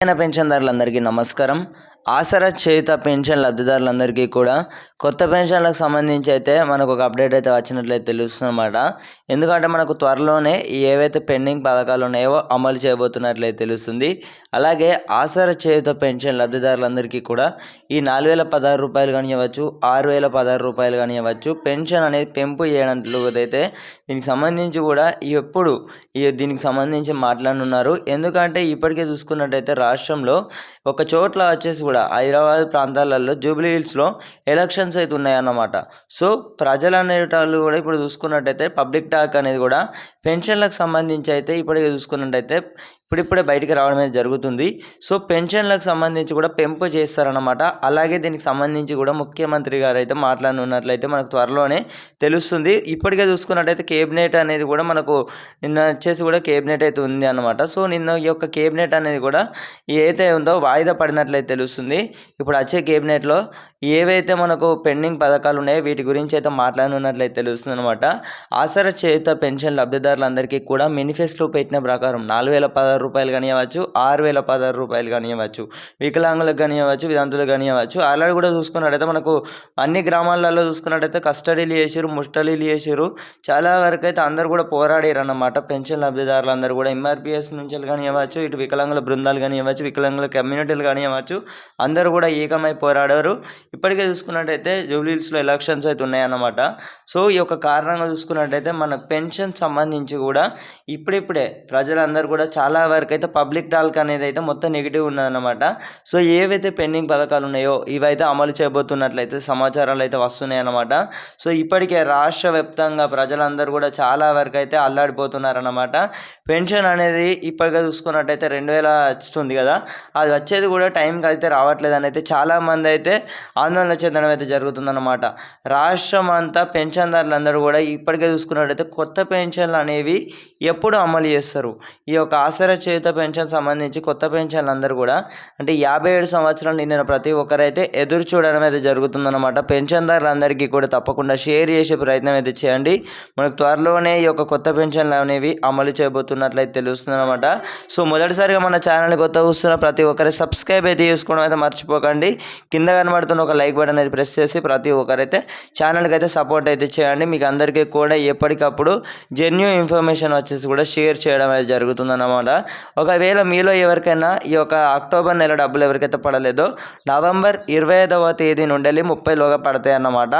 పెన్షన్దారులందరికీ నమస్కారం. ఆసరా చేయుత పెన్షన్ లబ్ధిదారులందరికీ కూడా కొత్త పెన్షన్లకు సంబంధించి అయితే మనకు ఒక అప్డేట్ అయితే వచ్చినట్లయితే తెలుస్తుందన్నమాట. ఎందుకంటే మనకు త్వరలోనే ఏవైతే పెండింగ్ పథకాలు ఉన్నాయో అమలు చేయబోతున్నట్లయితే తెలుస్తుంది. అలాగే ఆసరా చేయుత పెన్షన్ లబ్ధిదారులందరికీ కూడా ఈ నాలుగు వేల పదహారు రూపాయలు కానివ్వచ్చు ఆరు వేల పదహారు రూపాయలు కానివ్వచ్చు పెన్షన్ అనేది పెంపు చేయడంలో అయితే దీనికి సంబంధించి కూడా ఎప్పుడు ఈ దీనికి సంబంధించి మాట్లాడనున్నారు. ఎందుకంటే ఇప్పటికే చూసుకున్నట్టయితే రాష్ట్రంలో ఒక చోట్ల వచ్చేసి కూడా హైదరాబాద్ ప్రాంతాలలో జూబ్లీ హిల్స్లో ఎలక్షన్స్ అయితే ఉన్నాయన్నమాట. సో ప్రజలు అనేటాళ్ళు కూడా ఇప్పుడు చూసుకున్నట్టయితే పబ్లిక్ టాక్ అనేది కూడా పెన్షన్లకు సంబంధించి అయితే ఇప్పటికే చూసుకున్నట్టయితే ఇప్పుడిప్పుడే బయటికి రావడం అనేది జరుగుతుంది. సో పెన్షన్లకు సంబంధించి కూడా పెంపు చేస్తారనమాట అలాగే దీనికి సంబంధించి కూడా ముఖ్యమంత్రి గారు అయితే మాట్లాడనున్నట్లయితే మనకు త్వరలోనే తెలుస్తుంది. ఇప్పటికే చూసుకున్నట్టయితే కేబినెట్ అనేది కూడా మనకు నిన్న వచ్చేసి కూడా కేబినెట్ అయితే ఉంది అనమాట సో నిన్న ఈ యొక్క కేబినెట్ అనేది కూడా ఏదైతే ఉందో వాయిదా పడినట్లయితే తెలుస్తుంది. ఇప్పుడు వచ్చే కేబినెట్లో ఏవైతే మనకు పెండింగ్ పథకాలు ఉన్నాయో వీటి గురించి అయితే మాట్లాడనున్నట్లయితే తెలుస్తుంది అనమాట ఆసరా చేత పెన్షన్ లబ్ధిదారులందరికీ కూడా మేనిఫెస్టో పెట్టిన ప్రకారం నాలుగు వేల పదహారు రూపాయలు కానివ్వచ్చు ఆరు వేల పదహారు రూపాయలు కానివ్వచ్చు వికలాంగులకు కానివ్వచ్చు విధాంతులకు కానివ్వచ్చు అలా కూడా చూసుకున్నట్టయితే మనకు అన్ని గ్రామాలలో చూసుకున్నట్టయితే కస్టడీలు చేసారు ముస్టడీలు చేసారు చాలా వరకు అయితే అందరు కూడా పోరాడారు అన్నమాట పెన్షన్ లబ్ధిదారులు అందరూ కూడా ఎంఆర్పిఎస్ నుంచి కానివ్వచ్చు ఇటు వికలాంగుల బృందాలు కానివ్వచ్చు వికలాంగుల కమ్యూనిటీలు కానివ్వచ్చు అందరూ కూడా ఏకమై పోరాడారు. ఇప్పటికే చూసుకున్నట్టయితే జూబ్లీహిల్స్లో ఎలక్షన్స్ అయితే ఉన్నాయన్నమాట. సో ఈ యొక్క కారణంగా చూసుకున్నట్టయితే మన పెన్షన్ సంబంధించి కూడా ఇప్పుడిప్పుడే ప్రజలందరూ కూడా చాలా వరకు అయితే పబ్లిక్ టాల్క్ అనేది అయితే మొత్తం నెగిటివ్ ఉన్నదన్నమాట. సో ఏవైతే పెండింగ్ పథకాలు ఉన్నాయో ఇవైతే అమలు చేయబోతున్నట్లయితే సమాచారాలు అయితే వస్తున్నాయి అన్నమాట సో ఇప్పటికే రాష్ట్ర వ్యాప్తంగా ప్రజలందరూ కూడా చాలా వరకు అయితే అల్లాడిపోతున్నారన్నమాట. పెన్షన్ అనేది ఇప్పటికే చూసుకున్నట్టయితే రెండు వేల వస్తుంది కదా అది వచ్చేది కూడా టైంకి అయితే రావట్లేదు అని అయితే చాలామంది అయితే ఆందోళన చెందడం అయితే జరుగుతుందన్నమాట. రాష్ట్రం అంతా పెన్షన్దారులందరూ కూడా ఇప్పటికే చూసుకున్నట్టయితే కొత్త పెన్షన్లు అనేవి ఎప్పుడు అమలు చేస్తారు. ఈ యొక్క ఆసరా చేత పెన్షన్ సంబంధించి కొత్త పెన్షన్లు అందరూ కూడా అంటే యాభై ఏడు సంవత్సరాలు నిండిన ప్రతి ఒక్కరైతే ఎదురు చూడడం అయితే జరుగుతుందన్నమాట. పెన్షన్దారులందరికీ కూడా తప్పకుండా షేర్ చేసే ప్రయత్నం అయితే చేయండి. మనకు త్వరలోనే ఈ యొక్క కొత్త పెన్షన్లు అనేవి అమలు చేయబోతున్నట్లయితే తెలుస్తుందన్నమాట. సో మొదటిసారిగా మన ఛానల్ కొత్త చూస్తున్న ప్రతి ఒక్కరి సబ్స్క్రైబ్ అయితే చేసుకోవడం అయితే మర్చిపోకండి. కింద కనబడుతున్న ఒక లైక్ బటన్ అయితే ప్రెస్ చేసి ప్రతి ఒక్కరైతే ఛానల్కి అయితే సపోర్ట్ అయితే చేయండి. మీకు అందరికీ కూడా ఎప్పటికప్పుడు జెన్యూ ఇన్ఫర్మేషన్ వచ్చేసి కూడా షేర్ చేయడం అయితే జరుగుతుందన్నమాట. ఒకవేళ మీలో ఎవరికైనా ఈ యొక్క అక్టోబర్ నెల డబ్బులు ఎవరికైతే పడలేదో నవంబర్ ఇరవై ఐదవ తేదీ నుండి ముప్పైలోగా పడతాయి అన్నమాట.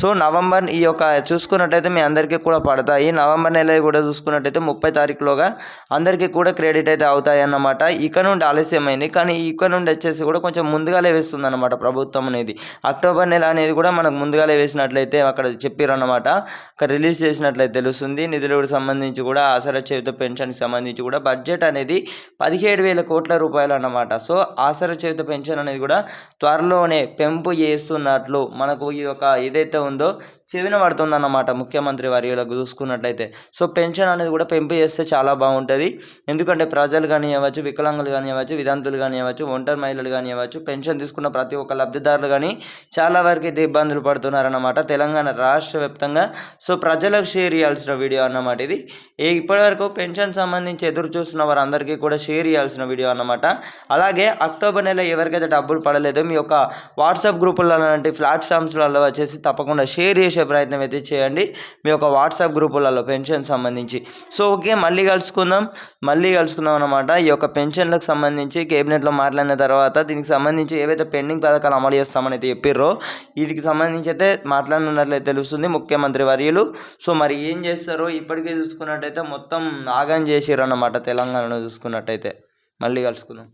సో నవంబర్ ఈ యొక్క చూసుకున్నట్టయితే మీ అందరికీ కూడా పడతాయి. నవంబర్ నెల కూడా చూసుకున్నట్టయితే ముప్పై తారీఖులోగా అందరికీ కూడా క్రెడిట్ అయితే అవుతాయి అన్నమాట. ఇక నుండి ఆలస్యమైంది. కానీ ఇక నుండి వచ్చేసి కూడా కొంచెం ముందుగానే వేస్తుంది అన్నమాట ప్రభుత్వం అనేది. అక్టోబర్ నెల అనేది కూడా మనకు ముందుగానే వేసినట్లయితే అక్కడ చెప్పారన్నమాట. అక్కడ రిలీజ్ చేసినట్లయితే తెలుస్తుంది. నిధులకు సంబంధించి కూడా ఆసరా చేత పెన్షన్కి సంబంధించి కూడా బడ్జెట్ అనేది పదిహేడు వేల కోట్ల రూపాయలు అన్నమాట సో ఆసరా చేత పెన్షన్ అనేది కూడా త్వరలోనే పెంపు చేస్తున్నట్లు మనకు ఈ యొక్క ఏదైతే ఉందో చెవిన పడుతుందన్నమాట ముఖ్యమంత్రి వర్యులకు చూసుకున్నట్లయితే. సో పెన్షన్ అనేది కూడా పెంపు చేస్తే చాలా బాగుంటుంది. ఎందుకంటే ప్రజలు కానివ్వచ్చు వికలాంగులు కానివ్వచ్చు విధాంతులు కానివ్వచ్చు ఒంటరి మహిళలు కానివ్వచ్చు పెన్షన్ తీసుకున్న ప్రతి ఒక్క లబ్ధిదారులు కానీ చాలా వరకు అయితే ఇబ్బందులు పడుతున్నారన్నమాట తెలంగాణ రాష్ట్ర వ్యాప్తంగా. సో ప్రజలకు షేర్ చేయాల్సిన వీడియో అన్నమాట ఇది. ఇప్పటివరకు పెన్షన్ సంబంధించి ఎదురు చూస్తున్న వారందరికీ కూడా షేర్ చేయాల్సిన వీడియో అన్నమాట. అలాగే అక్టోబర్ నెల ఎవరికైతే డబ్బులు పడలేదో మీ యొక్క వాట్సాప్ గ్రూపులలో లాంటి ప్లాట్ఫామ్స్లలో వచ్చేసి తప్పకుండా షేర్ చేసే ప్రయత్నం అయితే చేయండి. మీ యొక్క వాట్సాప్ గ్రూపులలో పెన్షన్ సంబంధించి. సో ఓకే మళ్ళీ కలుసుకుందాం. మళ్ళీ కలుసుకుందాం అనమాట ఈ యొక్క పెన్షన్లకు సంబంధించి కేబినెట్లో మాట్లాడిన తర్వాత దీనికి సంబంధించి ఏవైతే పెండింగ్ పథకాలు అమలు చేస్తామని అయితే చెప్పిర్రో వీటికి సంబంధించి అయితే మాట్లాడినట్లయితే తెలుస్తుంది ముఖ్యమంత్రి వర్యులు. సో మరి ఏం చేస్తారో ఇప్పటికే చూసుకున్నట్టయితే మొత్తం ఆగం చేసారు అన్నమాట తెలంగాణలో చూసుకున్నట్టయితే మళ్ళీ కలుసుకుందాం.